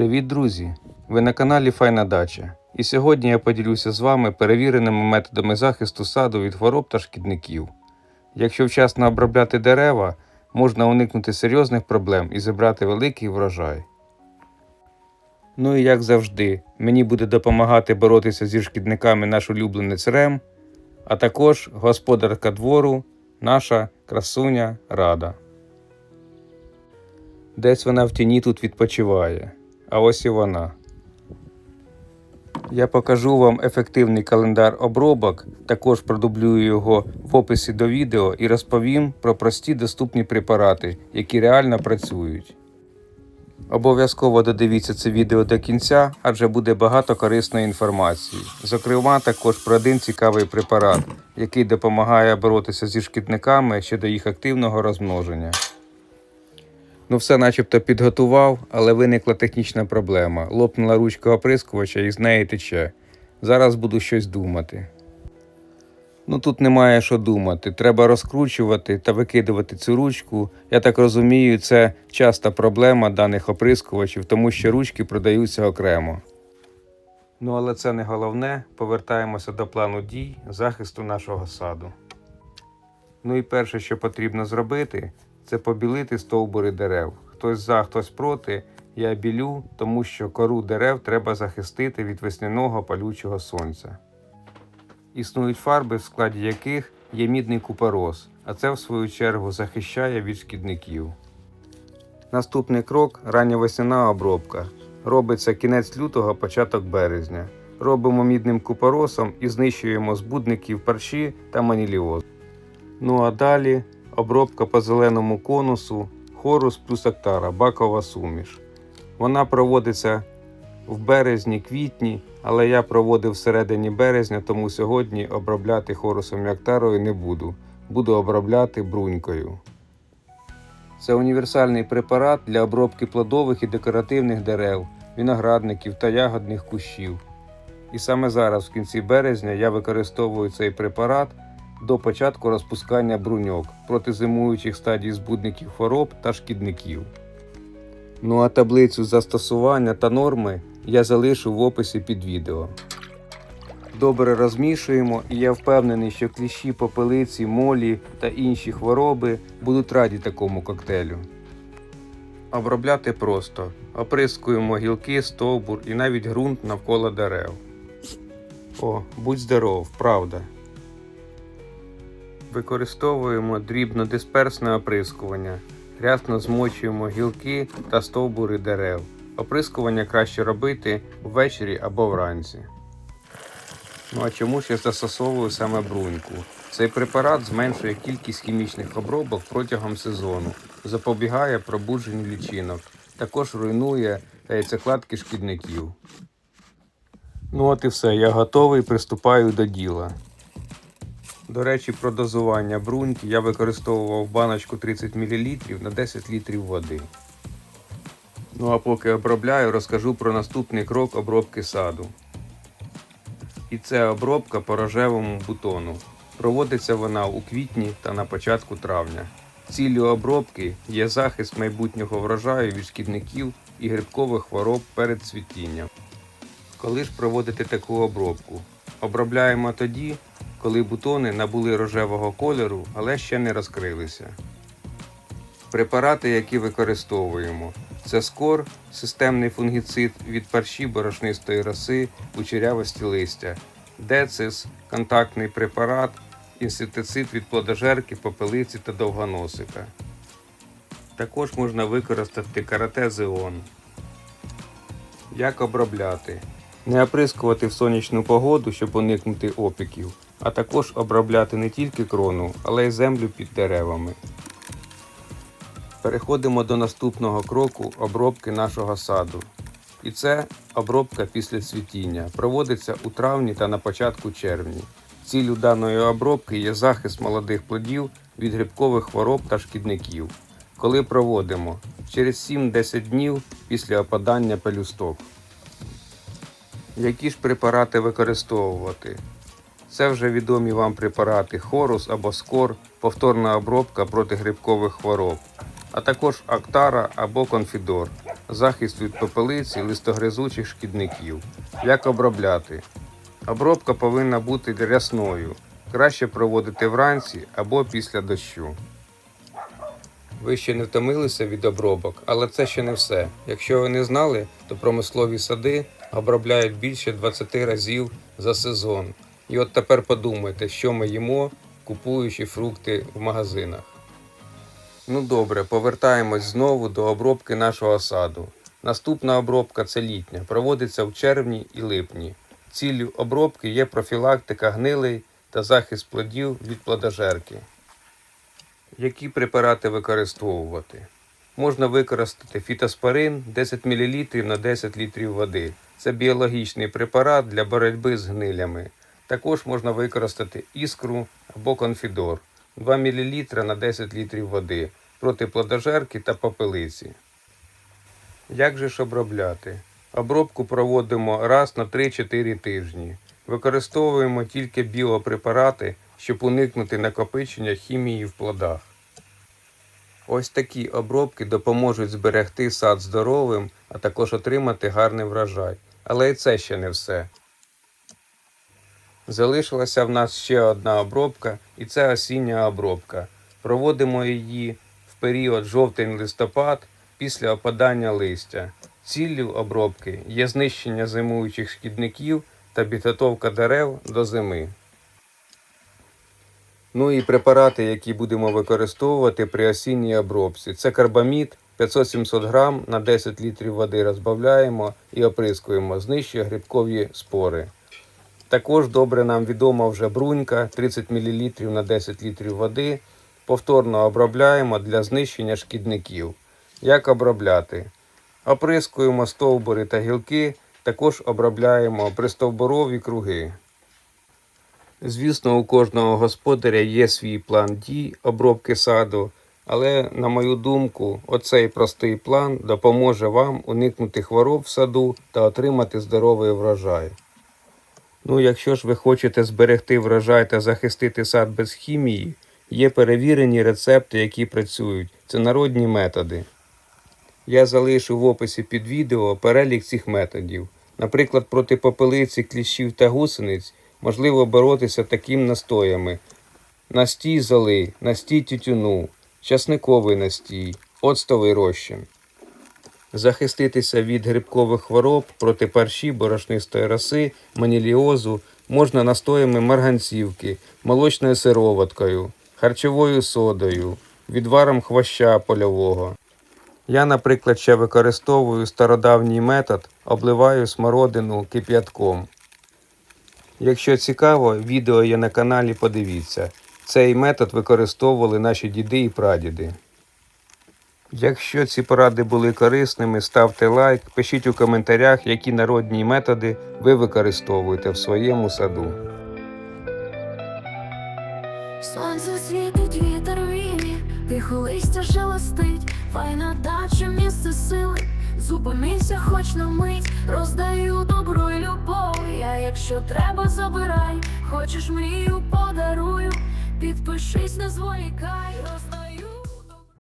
Привіт, друзі! Ви на каналі Файна Дача. І сьогодні я поділюся з вами перевіреними методами захисту саду від хвороб та шкідників. Якщо вчасно обробляти дерева, можна уникнути серйозних проблем і зібрати великий врожай. Ну і як завжди, мені буде допомагати боротися зі шкідниками наш улюбленець Рем, а також господарка двору, наша красуня Рада. Десь вона в тіні тут відпочиває. А ось і вона. Я покажу вам ефективний календар обробок, також продублюю його в описі до відео і розповім про прості доступні препарати, які реально працюють. Обов'язково додивіться це відео до кінця, адже буде багато корисної інформації. Зокрема, також про один цікавий препарат, який допомагає боротися зі шкідниками щодо їх активного розмноження. Ну, все начебто підготував, але виникла технічна проблема. Лопнула ручка оприскувача і з неї тече. Зараз буду щось думати. Ну тут немає що думати. Треба розкручувати та викидувати цю ручку. Я так розумію, це часта проблема даних оприскувачів, тому що ручки продаються окремо. Ну але це не головне. Повертаємося до плану дій захисту нашого саду. Ну і перше, що потрібно зробити, це побілити стовбури дерев. Хтось за, хтось проти. Я білю, тому що кору дерев треба захистити від весняного палючого сонця. Існують фарби, в складі яких є мідний купорос, а це в свою чергу захищає від шкідників. Наступний крок рання весняна обробка. Робиться кінець лютого, початок березня. Робимо мідним купоросом і знищуємо збудників парші та маніліоз. Ну а далі обробка по зеленому конусу, хорус плюс актара, бакова суміш. Вона проводиться в березні-квітні, але я проводив всередині березня, тому сьогодні обробляти хорусом і актарою не буду. Буду обробляти брунькою. Це універсальний препарат для обробки плодових і декоративних дерев, виноградників та ягодних кущів. І саме зараз, в кінці березня, я використовую цей препарат до початку розпускання бруньок проти зимуючих стадій збудників хвороб та шкідників. Ну а таблицю застосування та норми я залишу в описі під відео. Добре розмішуємо, і я впевнений, що кліщі, попелиці, молі та інші хвороби будуть раді такому коктейлю. Обробляти просто. Оприскуємо гілки, стовбур і навіть ґрунт навколо дерев. О, будь здоров, правда. Використовуємо дрібнодисперсне оприскування. Рясно змочуємо гілки та стовбури дерев. Оприскування краще робити ввечері або вранці. Ну а чому ж я застосовую саме бруньку? Цей препарат зменшує кількість хімічних обробок протягом сезону, запобігає пробудженню лічинок, також руйнує яйцекладки шкідників. Ну от і все, я готовий, приступаю до діла. До речі, про дозування бруньки я використовував баночку 30 мл на 10 літрів води. Ну а поки обробляю, розкажу про наступний крок обробки саду. І це обробка по рожевому бутону. Проводиться вона у квітні та на початку травня. Ціллю обробки є захист майбутнього врожаю від шкідників і грибкових хвороб перед цвітінням. Коли ж проводити таку обробку? Обробляємо тоді, коли бутони набули рожевого кольору, але ще не розкрилися. Препарати, які використовуємо, це скор, системний фунгіцид від парші борошнистої роси, кучерявості листя, децис, контактний препарат, інсектицид від плодожерки, попелиці та довгоносика. Також можна використати карате зеон. Як обробляти? Не оприскувати в сонячну погоду, щоб уникнути опіків, а також обробляти не тільки крону, але й землю під деревами. Переходимо до наступного кроку обробки нашого саду. І це обробка після цвітіння. Проводиться у травні та на початку червні. Ціллю даної обробки є захист молодих плодів від грибкових хвороб та шкідників. Коли проводимо через 7-10 днів після опадання пелюсток. Які ж препарати використовувати? Це вже відомі вам препарати Хорус або Скор, повторна обробка проти грибкових хвороб, а також Актара або Конфідор. захист від попелиці, листогризучих шкідників. Як обробляти? Обробка повинна бути рясною. Краще проводити вранці або після дощу. Ви ще не втомилися від обробок, але це ще не все. Якщо ви не знали, то промислові сади обробляють більше 20 разів за сезон. І от тепер подумайте, що ми їмо, купуючи фрукти в магазинах. Ну добре, повертаємось знову до обробки нашого саду. Наступна обробка це літня, проводиться в червні і липні. Ціллю обробки є профілактика гнилей та захист плодів від плодожерки. Які препарати використовувати? Можна використати фітоспорин 10 мл на 10 літрів води. Це біологічний препарат для боротьби з гнилями. Також можна використати іскру або конфідор 2 мл на 10 літрів води проти плодожерки та попелиці. Як же ж обробляти? Обробку проводимо раз на 3-4 тижні. Використовуємо тільки біопрепарати, щоб уникнути накопичення хімії в плодах. Ось такі обробки допоможуть зберегти сад здоровим, а також отримати гарний врожай. Але і це ще не все. Залишилася в нас ще одна обробка, і це осіння обробка. Проводимо її в період жовтень-листопад після опадання листя. Ціллю обробки є знищення зимуючих шкідників та підготовка дерев до зими. Ну і препарати, які будемо використовувати при осінній обробці. Це карбамід 500-700 грам на 10 літрів води розбавляємо і оприскуємо, знищує грибкові спори. Також добре нам відома вже брунька 30 мл на 10 літрів води. Повторно обробляємо для знищення шкідників. Як обробляти? Оприскуємо стовбури та гілки, також обробляємо пристовбурові круги. Звісно, у кожного господаря є свій план дій обробки саду, але, на мою думку, оцей простий план допоможе вам уникнути хвороб в саду та отримати здоровий врожай. Ну, якщо ж ви хочете зберегти врожай та захистити сад без хімії, є перевірені рецепти, які працюють. Це народні методи. Я залишу в описі під відео перелік цих методів. Наприклад, проти попелиці, кліщів та гусениць можливо боротися такими настоями: настій золи, настій тютюну, часниковий настій, оцтовий розчин. Захиститися від грибкових хвороб проти парші, борошнистої роси, маніліозу можна настоями марганцівки, молочною сироваткою, харчовою содою, відваром хвоща польового. Я, наприклад, ще використовую стародавній метод, обливаю смородину кип'ятком. Якщо цікаво, відео є на каналі, подивіться. Цей метод використовували наші діди і прадіди. Якщо ці поради були корисними, ставте лайк, пишіть у коментарях, які народні методи ви використовуєте в своєму саду. Сонце світить, вітер віє, тихо листя шелестить, файна дача, місце сили. Зупинися хоч на мить, роздаю добро й любов. Я, якщо треба, забирай, хочеш мрію, подарую. Підпишись, не зволікай.